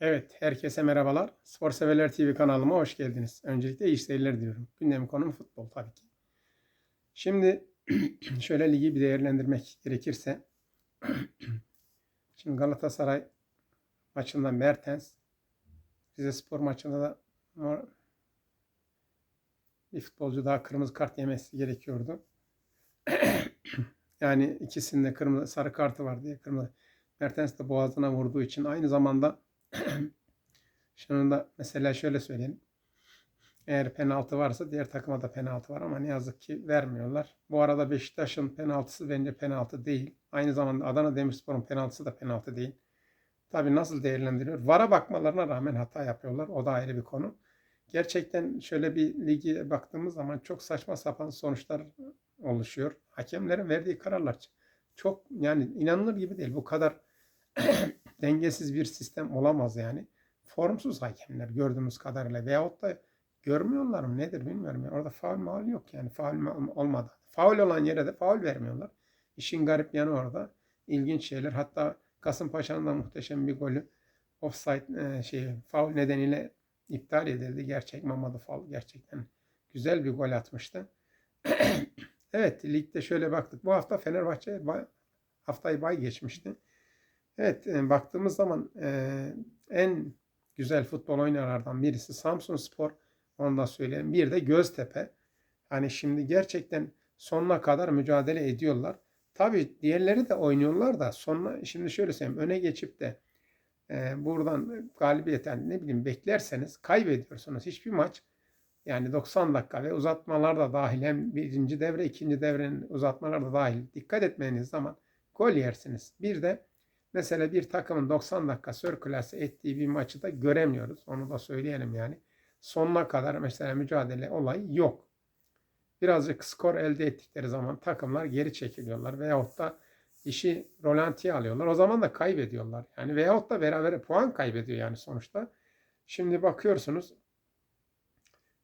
Evet, herkese merhabalar. Spor Severler TV kanalıma hoş geldiniz. Öncelikle iyi seyirler diliyorum. Gündem konum futbol tabii ki. Şimdi şöyle ligi bir değerlendirmek gerekirse. Şimdi Galatasaray maçında Mertens, Rize Spor maçında da bir futbolcu daha kırmızı kart yemesi gerekiyordu. yani ikisinde kırmızı sarı kartı var diye kırmızı. Mertens de boğazına vurduğu için aynı zamanda şunu da mesela şöyle söyleyeyim. Eğer penaltı varsa diğer takıma da penaltı var ama ne yazık ki vermiyorlar. Bu arada Beşiktaş'ın penaltısı bence penaltı değil. Aynı zamanda Adana Demirspor'un penaltısı da penaltı değil. Tabii nasıl değerlendiriyor? VAR'a bakmalarına rağmen hata yapıyorlar. O da ayrı bir konu. Gerçekten şöyle bir ligi baktığımız zaman çok saçma sapan sonuçlar oluşuyor. Hakemlerin verdiği kararlar çok yani inanılır gibi değil. Bu kadar dengesiz bir sistem olamaz yani. Formsuz hakemler gördüğümüz kadarıyla veyahut da görmüyorlar mı nedir bilmiyorum. Yani orada faul maul yok yani faul ma- olmadı. Faul olan yere de faul vermiyorlar. İşin garip yanı orada. İlginç şeyler. Hatta Kasımpaşa'nın da muhteşem bir golü offside e, şey faul nedeniyle iptal edildi. Gerçek Mamadou faul gerçekten güzel bir gol atmıştı. evet ligde şöyle baktık. Bu hafta Fenerbahçe haftayı bay geçmişti. Evet e, baktığımız zaman e, en güzel futbol oynayanlardan birisi Samsun Spor. Onu da söyleyeyim. Bir de Göztepe. Hani şimdi gerçekten sonuna kadar mücadele ediyorlar. Tabii diğerleri de oynuyorlar da sonuna şimdi şöyle söyleyeyim öne geçip de e, buradan galibiyeten ne bileyim beklerseniz kaybediyorsunuz. Hiçbir maç yani 90 dakika ve uzatmalar da dahil hem birinci devre ikinci devrenin uzatmalar da dahil dikkat etmeniz zaman gol yersiniz. Bir de mesela bir takımın 90 dakika sörkülası ettiği bir maçı da göremiyoruz. Onu da söyleyelim yani. Sonuna kadar mesela mücadele olayı yok. Birazcık skor elde ettikleri zaman takımlar geri çekiliyorlar veyahut da işi rolantiye alıyorlar. O zaman da kaybediyorlar. Yani veyahut da beraber puan kaybediyor yani sonuçta. Şimdi bakıyorsunuz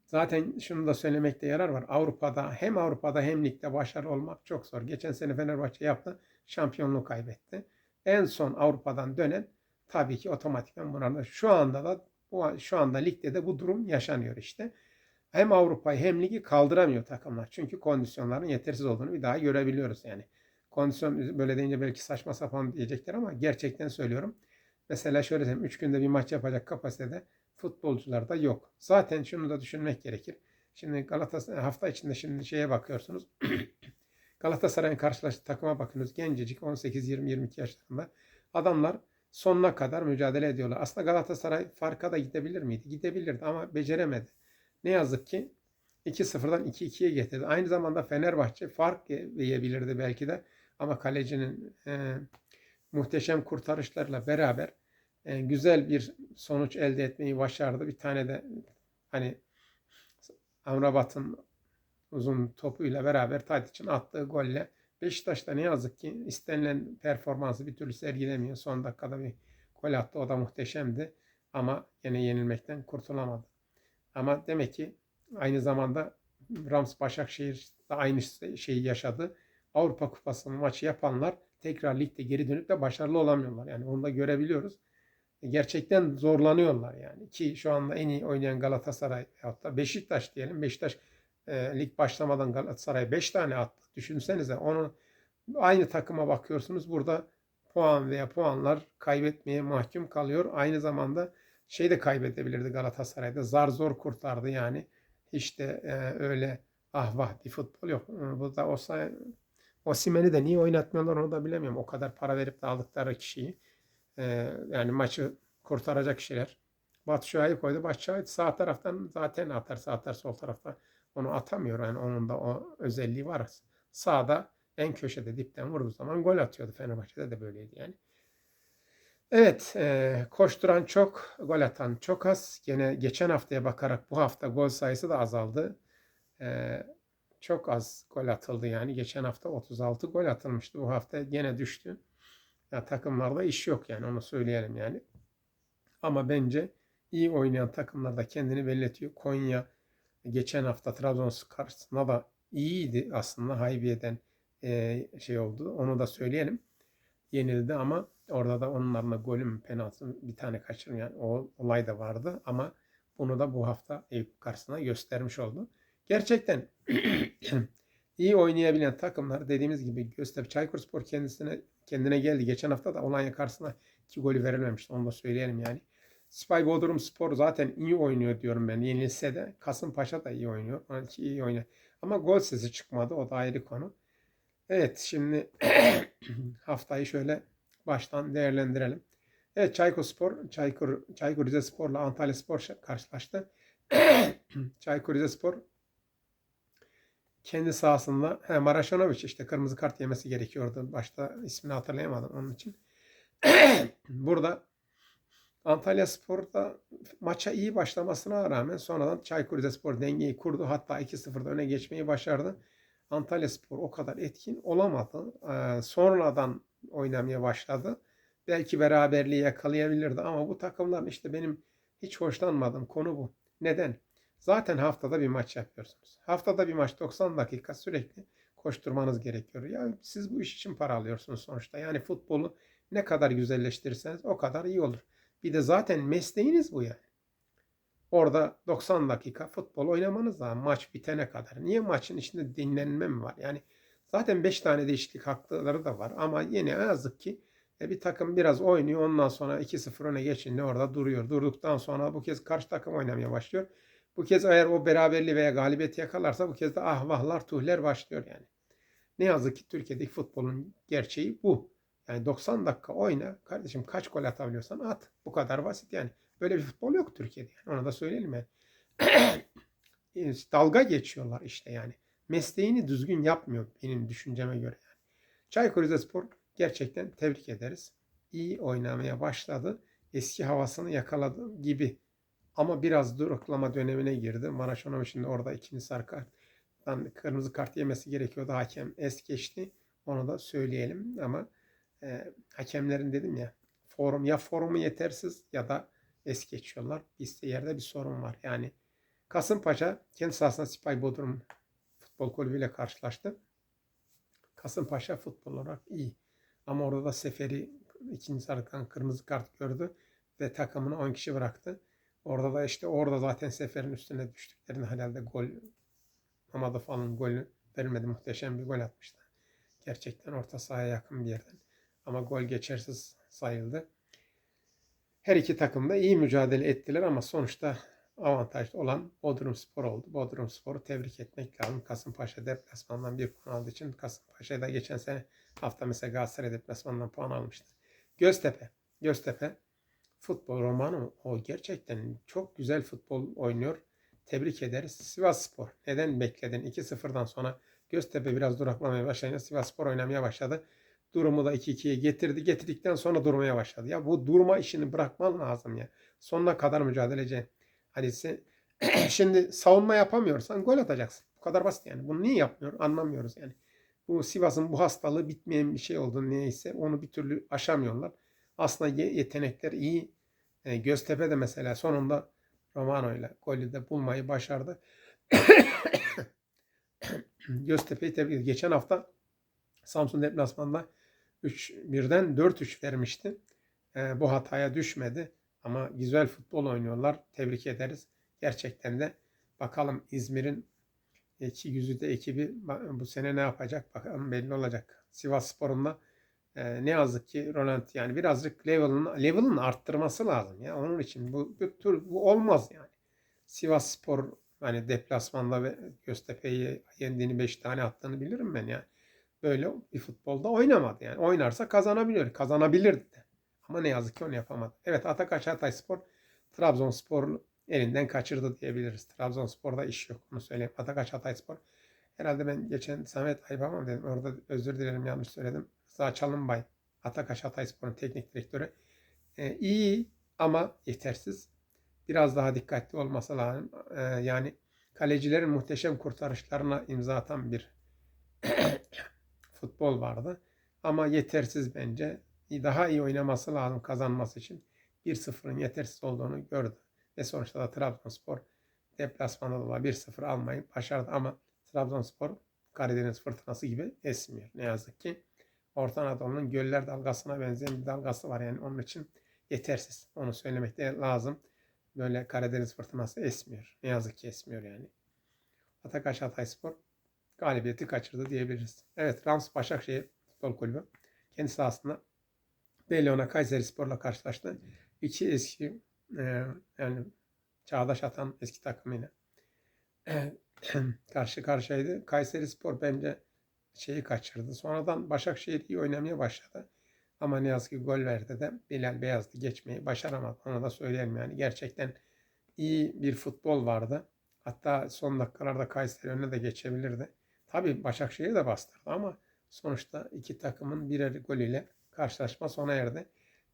zaten şunu da söylemekte yarar var. Avrupa'da hem Avrupa'da hem ligde başarılı olmak çok zor. Geçen sene Fenerbahçe yaptı. Şampiyonluğu kaybetti. En son Avrupa'dan dönen tabii ki otomatikman bunlar şu anda da bu şu anda ligde de bu durum yaşanıyor işte. Hem Avrupa'yı hem ligi kaldıramıyor takımlar. Çünkü kondisyonların yetersiz olduğunu bir daha görebiliyoruz yani. Kondisyon böyle deyince belki saçma sapan diyecekler ama gerçekten söylüyorum. Mesela şöyle söyleyeyim 3 günde bir maç yapacak kapasitede futbolcular da yok. Zaten şunu da düşünmek gerekir. Şimdi Galatasaray hafta içinde şimdi şeye bakıyorsunuz. Galatasaray'ın karşılaştığı takıma bakıyorsunuz. Gencecik 18-20-22 yaşlarında. Adamlar sonuna kadar mücadele ediyorlar. Aslında Galatasaray farka da gidebilir miydi? Gidebilirdi ama beceremedi. Ne yazık ki 2-0'dan 2-2'ye getirdi. Aynı zamanda Fenerbahçe fark yiyebilirdi belki de. Ama kalecinin e, muhteşem kurtarışlarla beraber e, güzel bir sonuç elde etmeyi başardı. Bir tane de hani Amrabat'ın uzun topuyla beraber Tadic'in attığı golle Beşiktaş da ne yazık ki istenilen performansı bir türlü sergilemiyor. Son dakikada bir gol attı. O da muhteşemdi. Ama yine yenilmekten kurtulamadı. Ama demek ki aynı zamanda Rams Başakşehir de aynı şeyi yaşadı. Avrupa Kupası maçı yapanlar tekrar ligde geri dönüp de başarılı olamıyorlar. Yani onu da görebiliyoruz. Gerçekten zorlanıyorlar yani. Ki şu anda en iyi oynayan Galatasaray hatta Beşiktaş diyelim. Beşiktaş e, lig başlamadan Galatasaray 5 tane attı. Düşünsenize onu aynı takıma bakıyorsunuz. Burada puan veya puanlar kaybetmeye mahkum kalıyor. Aynı zamanda şey de kaybedebilirdi Galatasaray'da. Zar zor kurtardı yani. De e, öyle ah vah bir futbol yok. E, Bu da olsa Osimhen'i de niye oynatmıyorlar onu da bilemiyorum. O kadar para verip de aldıkları kişiyi. E, yani maçı kurtaracak kişiler. Batu Şua'yı koydu. Batu Şua'yı sağ taraftan zaten atarsa atar sol tarafta. Onu atamıyor. Yani onun da o özelliği var. Sağda en köşede dipten vurduğu zaman gol atıyordu. Fenerbahçe'de de böyleydi yani. Evet, e, koşturan çok, gol atan çok az. Gene geçen haftaya bakarak bu hafta gol sayısı da azaldı. E, çok az gol atıldı yani. Geçen hafta 36 gol atılmıştı. Bu hafta gene düştü. Ya, takımlarda iş yok yani onu söyleyelim yani. Ama bence iyi oynayan takımlar da kendini belirtiyor. Konya geçen hafta Trabzonspor karşısında da iyiydi aslında. Haybiye'den şey oldu. Onu da söyleyelim. yenildi ama orada da onların da golün penaltı bir tane kaçırmayan o olay da vardı ama bunu da bu hafta Eyüp karşısına göstermiş oldu. Gerçekten iyi oynayabilen takımlar dediğimiz gibi Göztepe Çaykurspor kendisine kendine geldi. Geçen hafta da Alanya karşısına iki golü verilmemişti. Onu da söyleyelim yani. Spy Bodrum Spor zaten iyi oynuyor diyorum ben. Yenilse de Kasımpaşa da iyi oynuyor. İçin iyi oynuyor. Ama gol sesi çıkmadı. O da ayrı konu. Evet şimdi haftayı şöyle baştan değerlendirelim. Evet Çaykur Spor, Çaykur, Çaykur Rizespor'la Antalya Spor karşılaştı. Çaykur Rizespor kendi sahasında he, Maraşanovic işte kırmızı kart yemesi gerekiyordu. Başta ismini hatırlayamadım onun için. Burada Antalya Spor'da maça iyi başlamasına rağmen sonradan Çaykur Rizespor dengeyi kurdu. Hatta 2-0'da öne geçmeyi başardı. Antalya Spor o kadar etkin olamadı. Ee, sonradan oynamaya başladı. Belki beraberliği yakalayabilirdi ama bu takımların işte benim hiç hoşlanmadığım konu bu. Neden? Zaten haftada bir maç yapıyorsunuz. Haftada bir maç 90 dakika sürekli koşturmanız gerekiyor. Ya siz bu iş için para alıyorsunuz sonuçta. Yani futbolu ne kadar güzelleştirirseniz o kadar iyi olur. Bir de zaten mesleğiniz bu yani. Orada 90 dakika futbol oynamanız lazım maç bitene kadar. Niye maçın içinde dinlenme mi var? Yani zaten 5 tane değişiklik hakları da var ama yine yazık ki e, bir takım biraz oynuyor ondan sonra 2-0 öne geçince orada duruyor. Durduktan sonra bu kez karşı takım oynamaya başlıyor. Bu kez eğer o beraberliği veya galibiyeti yakalarsa bu kez de ahvahlar tuhler başlıyor yani. Ne yazık ki Türkiye'deki futbolun gerçeği bu. Yani 90 dakika oyna. Kardeşim kaç gol atabiliyorsan at. Bu kadar basit yani. Böyle bir futbol yok Türkiye'de. Yani. Ona da söyleyelim yani. Dalga geçiyorlar işte yani. Mesleğini düzgün yapmıyor benim düşünceme göre yani. Çaykur Rizespor gerçekten tebrik ederiz. İyi oynamaya başladı. Eski havasını yakaladı gibi. Ama biraz duraklama dönemine girdi. Maraşonovic'in de orada ikinci sarı karttan kırmızı kart yemesi gerekiyordu. Hakem es geçti. Onu da söyleyelim ama e, hakemlerin dedim ya forum ya forumu yetersiz ya da es geçiyorlar. İşte yerde bir sorun var. Yani Kasımpaşa kendi sahasında Sipay Bodrum Futbol Kulübü ile karşılaştı. Kasımpaşa futbol olarak iyi. Ama orada da Seferi ikinci sarıdan kırmızı kart gördü ve takımını 10 kişi bıraktı. Orada da işte orada zaten Sefer'in üstüne düştüklerini herhalde gol Mamada falan golü vermedi. Muhteşem bir gol atmıştı. Gerçekten orta sahaya yakın bir yerden. Ama gol geçersiz sayıldı. Her iki takım da iyi mücadele ettiler ama sonuçta avantajlı olan Bodrum Spor oldu. Bodrum Spor'u tebrik etmek lazım. Kasımpaşa deplasmandan bir puan aldığı için Kasımpaşa'da geçen sene hafta mesela Galatasaray deplasmandan puan almıştı. Göztepe. Göztepe futbol romanı o gerçekten çok güzel futbol oynuyor. Tebrik ederiz. Sivas Spor. Neden bekledin? 2-0'dan sonra Göztepe biraz duraklamaya başlayınca Sivas Spor oynamaya başladı. Durumu da 2-2'ye getirdi. Getirdikten sonra durmaya başladı. Ya bu durma işini bırakman lazım ya. Sonuna kadar mücadele edeceksin. Hani sen, şimdi savunma yapamıyorsan gol atacaksın. Bu kadar basit yani. Bunu niye yapmıyor? Anlamıyoruz yani. Bu Sivas'ın bu hastalığı bitmeyen bir şey oldu neyse onu bir türlü aşamıyorlar. Aslında yetenekler iyi. Yani Göztepe de mesela sonunda Romano ile golü de bulmayı başardı. Göztepe'yi tebrik Geçen hafta Samsun deplasmanda 3-1'den 4-3 vermişti. E, bu hataya düşmedi. Ama güzel futbol oynuyorlar. Tebrik ederiz. Gerçekten de bakalım İzmir'in iki yüzüde ekibi bu sene ne yapacak bakalım belli olacak. Sivas Spor'un e, ne yazık ki Roland yani birazcık level'ın level'ın arttırması lazım ya. Onun için bu bu, tür, bu olmaz yani. Sivas Spor hani deplasmanda ve Göztepe'yi yendiğini 5 tane attığını bilirim ben ya. Böyle bir futbolda oynamadı yani. Oynarsa kazanabilir. Kazanabilirdi. Ama ne yazık ki onu yapamadı. Evet Atakaş Hatayspor Trabzonspor elinden kaçırdı diyebiliriz. Trabzonspor'da iş yok. Onu söyleyeyim. Atakaş Hatayspor. Herhalde ben geçen Samet Aybamam dedim. Orada özür dilerim yanlış söyledim. Rıza Çalınbay. Atakaş Hatayspor'un teknik direktörü. Ee, iyi ama yetersiz. Biraz daha dikkatli olması lazım. Ee, yani kalecilerin muhteşem kurtarışlarına imza atan bir futbol vardı. Ama yetersiz bence daha iyi oynaması lazım kazanması için. 1-0'ın yetersiz olduğunu gördü. Ve sonuçta da Trabzonspor deplasmanda da 1-0 almayı başardı ama Trabzonspor Karadeniz fırtınası gibi esmiyor ne yazık ki. Orta Anadolu'nun göller dalgasına benzeyen bir dalgası var. Yani onun için yetersiz. Onu söylemek de lazım. Böyle Karadeniz fırtınası esmiyor. Ne yazık ki esmiyor yani. Atakaş Hatayspor galibiyeti kaçırdı diyebiliriz. Evet Rams Başakşehir Futbol Kulübü kendi sahasında Belyona Kayseri Spor'la karşılaştı. İki eski e, yani çağdaş atan eski takımıyla karşı karşıyaydı. Kayseri Spor bence şeyi kaçırdı. Sonradan Başakşehir iyi oynamaya başladı. Ama ne yazık ki gol verdi de Bilal Beyazlı geçmeyi başaramadı. Onu da söyleyelim yani. Gerçekten iyi bir futbol vardı. Hatta son dakikalarda Kayseri önüne de geçebilirdi. Tabii Başakşehir de bastırdı ama sonuçta iki takımın birer golüyle karşılaşma sona erdi.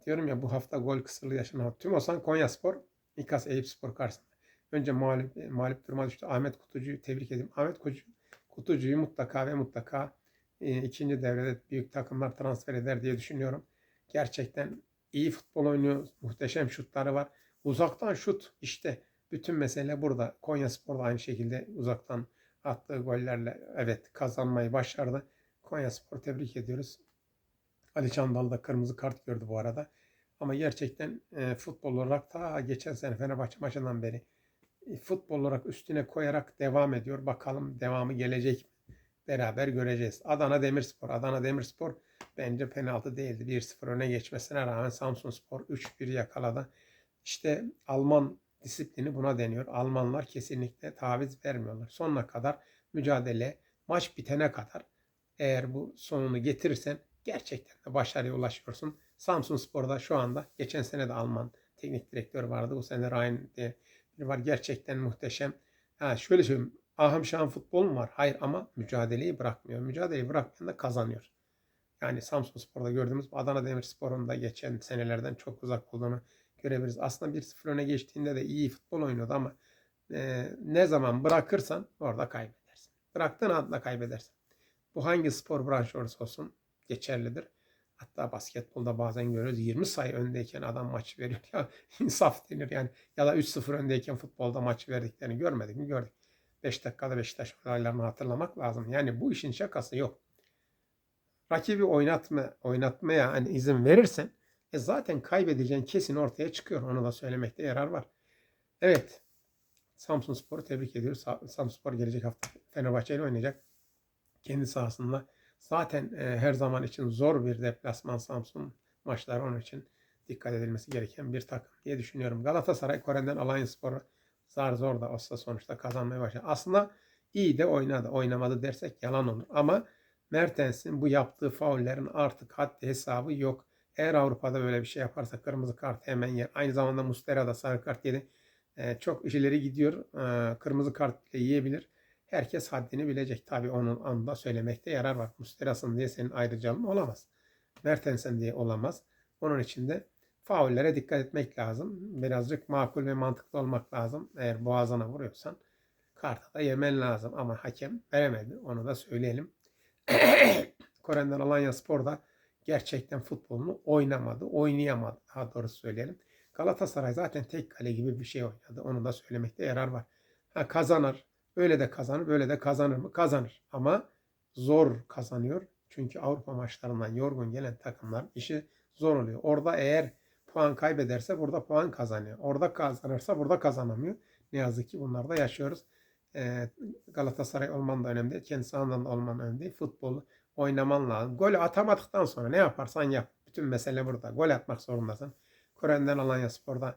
Diyorum ya bu hafta gol kısırlığı yaşanan Tümosan Konyaspor, İKAS Eyüpspor karşısında. Önce mağlup, mağlup duruma düştü. Ahmet Kutucu'yu tebrik edeyim. Ahmet Kutucu, Kutucu'yu mutlaka ve mutlaka e, ikinci devrede büyük takımlar transfer eder diye düşünüyorum. Gerçekten iyi futbol oynuyor. Muhteşem şutları var. Uzaktan şut işte bütün mesele burada. Konya Spor da aynı şekilde uzaktan attığı gollerle evet kazanmayı başardı. Konya Spor tebrik ediyoruz. Ali Çandal da kırmızı kart gördü bu arada. Ama gerçekten e, futbol olarak ta geçen sene Fenerbahçe maçından beri e, futbol olarak üstüne koyarak devam ediyor. Bakalım devamı gelecek mi? Beraber göreceğiz. Adana Demirspor. Adana Demirspor bence penaltı değildi. 1-0 öne geçmesine rağmen Samsunspor 3-1 yakaladı. İşte Alman disiplini buna deniyor. Almanlar kesinlikle taviz vermiyorlar. Sonuna kadar mücadele, maç bitene kadar eğer bu sonunu getirirsen gerçekten de başarıya ulaşıyorsun. Samsun Spor'da şu anda geçen sene de Alman teknik direktör vardı. Bu sene Ryan diye biri var. Gerçekten muhteşem. Ha, şöyle söyleyeyim. Ahım şahım futbol mu var? Hayır ama mücadeleyi bırakmıyor. Mücadeleyi bırakmayan da kazanıyor. Yani Samsun Spor'da gördüğümüz Adana Demirspor'un da geçen senelerden çok uzak olduğunu görebiliriz. Aslında 1-0 öne geçtiğinde de iyi futbol oynuyordu ama e, ne zaman bırakırsan orada kaybedersin. Bıraktığın anda kaybedersin. Bu hangi spor branşı olursa olsun geçerlidir. Hatta basketbolda bazen görüyoruz 20 sayı öndeyken adam maç veriyor. Ya insaf denir yani. Ya da 3-0 öndeyken futbolda maç verdiklerini görmedik mi? Gördük. 5 dakikada Beşiktaş olaylarını hatırlamak lazım. Yani bu işin şakası yok. Rakibi oynatma, oynatmaya hani izin verirsen e zaten kaybedeceğin kesin ortaya çıkıyor. Onu da söylemekte yarar var. Evet. Samsun Spor'u tebrik ediyoruz. Samsun Spor gelecek hafta Fenerbahçe ile oynayacak. Kendi sahasında. Zaten e, her zaman için zor bir deplasman Samsun maçları onun için dikkat edilmesi gereken bir takım diye düşünüyorum. Galatasaray Kore'den Alliance Spor'u zar zor da olsa sonuçta kazanmaya başladı. Aslında iyi de oynadı. Oynamadı dersek yalan olur. Ama Mertens'in bu yaptığı faullerin artık haddi hesabı yok. Eğer Avrupa'da böyle bir şey yaparsa kırmızı kart hemen yer. Aynı zamanda Mustera da sarı kart yedi. Ee, çok ileri gidiyor. Ee, kırmızı kart bile yiyebilir. Herkes haddini bilecek. Tabi onun anda söylemekte yarar var. Musterasın diye senin ayrıcalığın olamaz. Mertens'in diye olamaz. Onun için de faullere dikkat etmek lazım. Birazcık makul ve mantıklı olmak lazım. Eğer boğazına vuruyorsan kartı da yemen lazım. Ama hakem veremedi. Onu da söyleyelim. Koren'den Alanya Spor'da gerçekten futbolunu oynamadı, oynayamadı daha doğrusu söyleyelim. Galatasaray zaten tek kale gibi bir şey oynadı. Onu da söylemekte yarar var. Ha, kazanır. Öyle de kazanır, böyle de kazanır mı? Kazanır. Ama zor kazanıyor. Çünkü Avrupa maçlarından yorgun gelen takımlar işi zor oluyor. Orada eğer puan kaybederse burada puan kazanıyor. Orada kazanırsa burada kazanamıyor. Ne yazık ki bunlar da yaşıyoruz. Galatasaray olman da önemli Kendi sahandan da olman önemli değil. Futbolu oynaman lazım. Golü atamadıktan sonra ne yaparsan yap. Bütün mesele burada. Gol atmak zorundasın. Koren'den Alanya Spor'da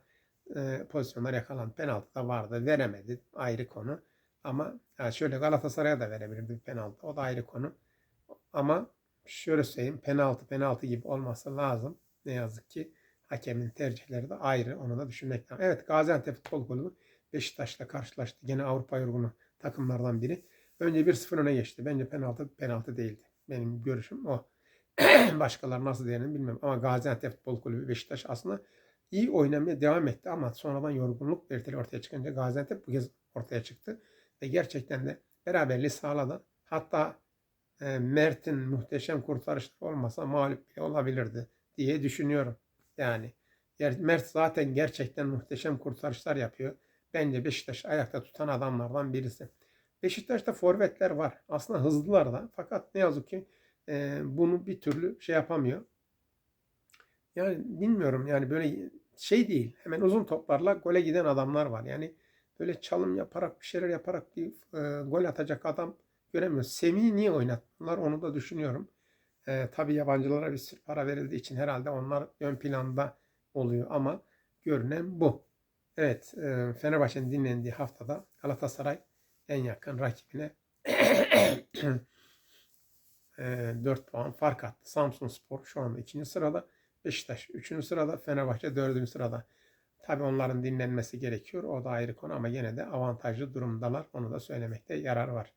e, pozisyonlar yakalan. Penaltı da vardı. Veremedi. Ayrı konu. Ama yani şöyle Galatasaray'a da verebilirdi penaltı. O da ayrı konu. Ama şöyle söyleyeyim. Penaltı penaltı gibi olması lazım. Ne yazık ki hakemin tercihleri de ayrı. Onu da düşünmek lazım. Evet Gaziantep Futbol Kulübü Beşiktaş'la karşılaştı. Gene Avrupa yorgunu takımlardan biri. Önce 1-0 öne geçti. Bence penaltı penaltı değildi. Benim görüşüm o. Başkaları nasıl diyelim bilmiyorum. Ama Gaziantep Futbol Kulübü Beşiktaş aslında iyi oynamaya devam etti ama sonradan yorgunluk belirtileri ortaya çıkınca Gaziantep bu kez ortaya çıktı. Ve gerçekten de beraberliği sağladı. Hatta e, Mert'in muhteşem kurtarışları olmasa mağlup bile olabilirdi diye düşünüyorum. Yani Mert zaten gerçekten muhteşem kurtarışlar yapıyor. Bence Beşiktaş ayakta tutan adamlardan birisi. Beşiktaş'ta forvetler var. Aslında hızlılar da. Fakat ne yazık ki e, bunu bir türlü şey yapamıyor. Yani bilmiyorum yani böyle şey değil. Hemen uzun toplarla gole giden adamlar var. Yani böyle çalım yaparak bir şeyler yaparak bir e, gol atacak adam göremiyoruz. Semih'i niye oynattılar onu da düşünüyorum. E, tabii yabancılara bir sürü para verildiği için herhalde onlar ön planda oluyor ama görünen bu. Evet e, Fenerbahçe'nin dinlendiği haftada Galatasaray en yakın rakibine e, 4 puan fark attı. Samsun Spor şu anda ikinci sırada. Beşiktaş 3. sırada. Fenerbahçe 4. sırada. Tabi onların dinlenmesi gerekiyor. O da ayrı konu ama yine de avantajlı durumdalar. Onu da söylemekte yarar var.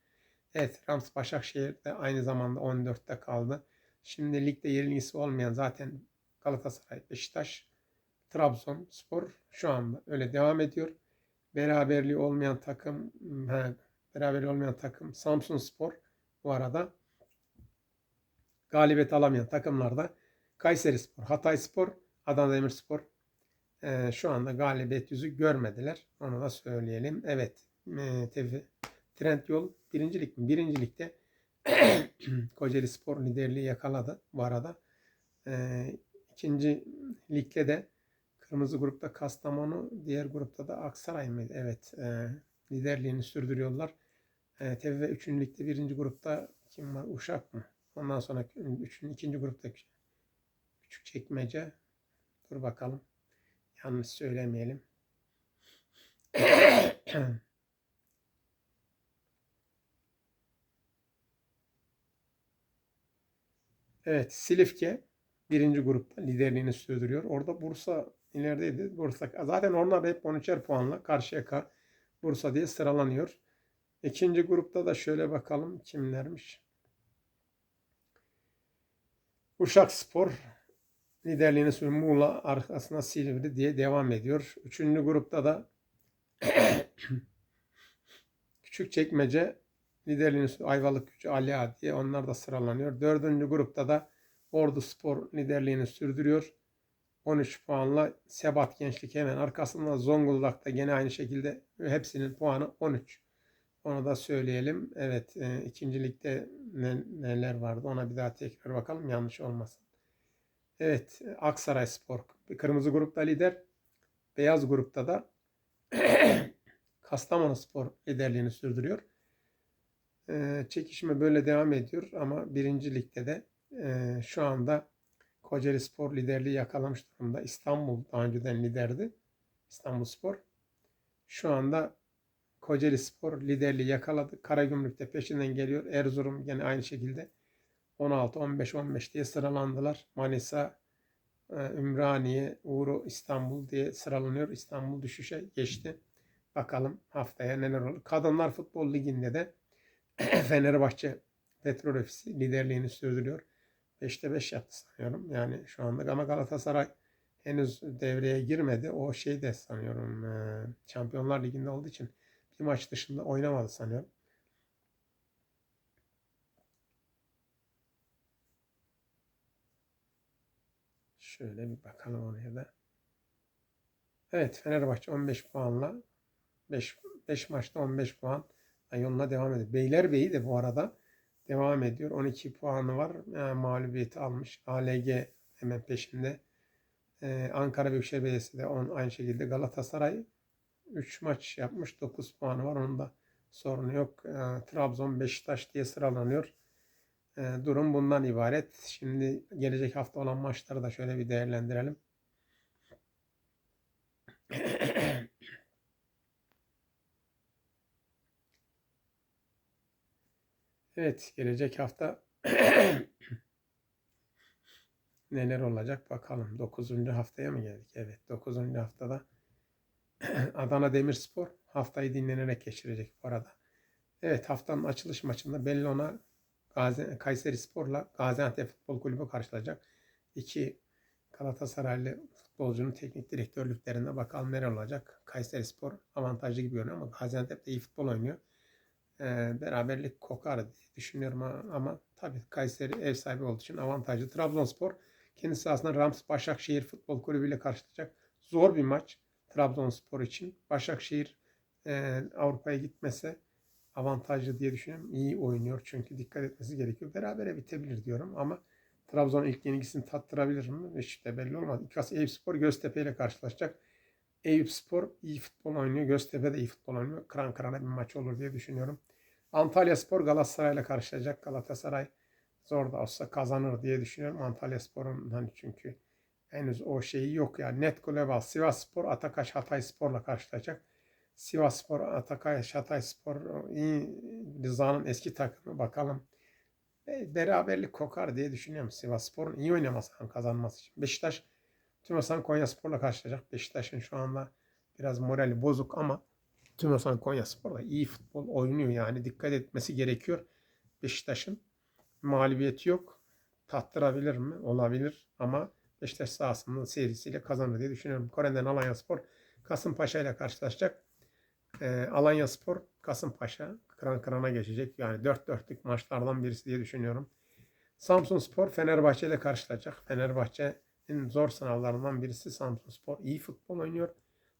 Evet Rams Başakşehir de aynı zamanda 14'te kaldı. Şimdi ligde yenilgisi olmayan zaten Galatasaray, Beşiktaş, Trabzon Spor şu anda öyle devam ediyor. Beraberliği olmayan takım he, beraberliği olmayan takım Samsun Spor bu arada galibiyet alamayan takımlarda Kayseri Spor, Hatay Spor, Adana Demirspor e, şu anda galibiyet yüzü görmediler. Onu da söyleyelim. Evet. E, tevi, Trendyol birincilik mi? Birincilikte Kocaeli Spor liderliği yakaladı bu arada. E, ikinci ligde de Kırmızı grupta Kastamonu, diğer grupta da Aksaray mıydı? Evet. E, liderliğini sürdürüyorlar. E, TV ve 3. ligde birinci grupta kim var? Uşak mı? Ondan sonra 3. ikinci grupta küçük çekmece. Dur bakalım. Yanlış söylemeyelim. evet, Silifke birinci grupta liderliğini sürdürüyor. Orada Bursa ilerideydi. Bursa zaten onlar hep 13'er puanla Karşıyaka Bursa diye sıralanıyor. İkinci grupta da şöyle bakalım kimlermiş. Uşak Spor liderliğini sürdürüyor. Muğla arkasına Silivri diye devam ediyor. Üçüncü grupta da Küçük Çekmece liderliğini sürdürüyor. Ayvalık Gücü Ali Ağa diye onlar da sıralanıyor. Dördüncü grupta da Ordu Spor liderliğini sürdürüyor. 13 puanla Sebat Gençlik hemen arkasında Zonguldak'ta gene aynı şekilde hepsinin puanı 13. Onu da söyleyelim. Evet e, ikincilikte ne, neler vardı ona bir daha tekrar bakalım yanlış olmasın. Evet Aksaray Spor kırmızı grupta lider. Beyaz grupta da Kastamonu Spor liderliğini sürdürüyor. E, çekişme böyle devam ediyor ama birinci ligde de e, şu anda Kocaeli Spor liderliği yakalamış durumda. İstanbul daha önceden liderdi. İstanbul Spor. Şu anda Kocaeli Spor liderliği yakaladı. Karagümrük de peşinden geliyor. Erzurum yine aynı şekilde 16, 15, 15 diye sıralandılar. Manisa, e, Ümraniye, Uğur, İstanbul diye sıralanıyor. İstanbul düşüşe geçti. Bakalım haftaya neler olur. Kadınlar Futbol Ligi'nde de Fenerbahçe Petrol Ofisi liderliğini sürdürüyor. 5'te 5 yaptı sanıyorum. Yani şu anda ama Galatasaray henüz devreye girmedi. O şey de sanıyorum e, Şampiyonlar Ligi'nde olduğu için bir maç dışında oynamadı sanıyorum. Şöyle bir bakalım oraya da. Evet Fenerbahçe 15 puanla 5, 5 maçta 15 puan yoluna devam ediyor. Beylerbeyi de bu arada devam ediyor. 12 puanı var. E, mağlubiyeti almış. ALG hemen peşinde. E, Ankara Büyükşehir Belediyesi de on, aynı şekilde Galatasaray 3 maç yapmış. 9 puanı var. Onun da sorunu yok. E, Trabzon, Beşiktaş diye sıralanıyor. E, durum bundan ibaret. Şimdi gelecek hafta olan maçları da şöyle bir değerlendirelim. Evet, gelecek hafta neler olacak bakalım. 9. haftaya mı geldik? Evet, 9. haftada Adana Demirspor haftayı dinlenerek geçirecek bu arada. Evet, haftanın açılış maçında Bellona Kayseri Spor'la Gaziantep Futbol Kulübü karşılayacak. İki Galatasaraylı futbolcunun teknik direktörlüklerinde bakalım neler olacak. Kayseri Spor avantajlı gibi görünüyor ama Gaziantep de iyi futbol oynuyor beraberlik kokar diye düşünüyorum ama tabii Kayseri ev sahibi olduğu için avantajlı. Trabzonspor kendi sahasında Rams Başakşehir Futbol Kulübü ile karşılayacak. Zor bir maç Trabzonspor için. Başakşehir e, Avrupa'ya gitmese avantajlı diye düşünüyorum. İyi oynuyor çünkü dikkat etmesi gerekiyor. Berabere bitebilir diyorum ama Trabzon ilk yenilgisini tattırabilir mi? İşte belli olmaz. İkası Eyüp Spor Göztepe ile karşılaşacak. Eyüp Spor iyi futbol oynuyor. Göztepe de iyi futbol oynuyor. Kıran kırana bir maç olur diye düşünüyorum. Antalya Spor Galatasaray ile karşılaşacak. Galatasaray zor da olsa kazanır diye düşünüyorum. Antalya Spor'un hani çünkü henüz o şeyi yok yani net global. Sivas Spor Atakaş Hatay Spor'la karşılaşacak. Sivas Spor Atakaş Hatay Spor iyi Rıza'nın eski takımı bakalım. E, beraberlik kokar diye düşünüyorum. Sivas Spor'un iyi oynaması kazanması için. Beşiktaş Tümosan Konya Spor'la karşılaşacak. Beşiktaş'ın şu anda biraz morali bozuk ama Tümosan Konya Spor da iyi futbol oynuyor yani. Dikkat etmesi gerekiyor. Beşiktaş'ın mağlubiyeti yok. Tattırabilir mi? Olabilir ama Beşiktaş sahasının serisiyle kazanır diye düşünüyorum. Kore'den Alanya Spor Kasımpaşa ile karşılaşacak. Ee, Alanya Spor Kasımpaşa kıran kırana geçecek. Yani 4-4'lük maçlardan birisi diye düşünüyorum. Samsun Spor Fenerbahçe ile karşılaşacak. Fenerbahçe'nin zor sınavlarından birisi Samsun Spor. iyi futbol oynuyor.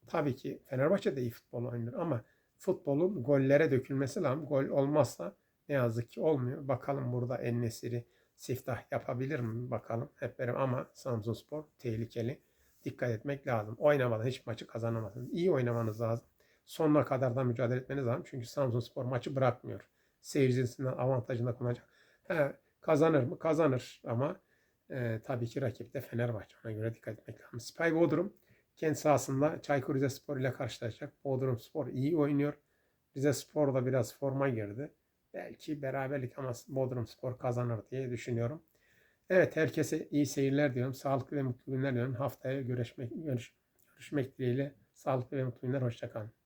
Tabii ki Fenerbahçe de iyi futbol oynuyor ama futbolun gollere dökülmesi lazım. Gol olmazsa ne yazık ki olmuyor. Bakalım burada En Nesiri siftah yapabilir mi? Bakalım hep beraber ama Samsun Spor tehlikeli. Dikkat etmek lazım. Oynamadan hiç maçı kazanamazsınız. İyi oynamanız lazım. Sonuna kadar da mücadele etmeniz lazım. Çünkü Samsun Spor maçı bırakmıyor. Seyircisinden avantajını kullanacak. He, kazanır mı? Kazanır ama e, tabii ki rakip de Fenerbahçe. Ona göre dikkat etmek lazım. Spy Bodrum kendi sahasında Çaykur Rizespor ile karşılaşacak. Bodrum Spor iyi oynuyor. Rize Spor da biraz forma girdi. Belki beraberlik ama Bodrum Spor kazanır diye düşünüyorum. Evet herkese iyi seyirler diyorum. Sağlıklı ve mutlu günler diyorum. Haftaya görüşmek, görüş, görüşmek dileğiyle. Sağlıklı ve mutlu günler. Hoşçakalın.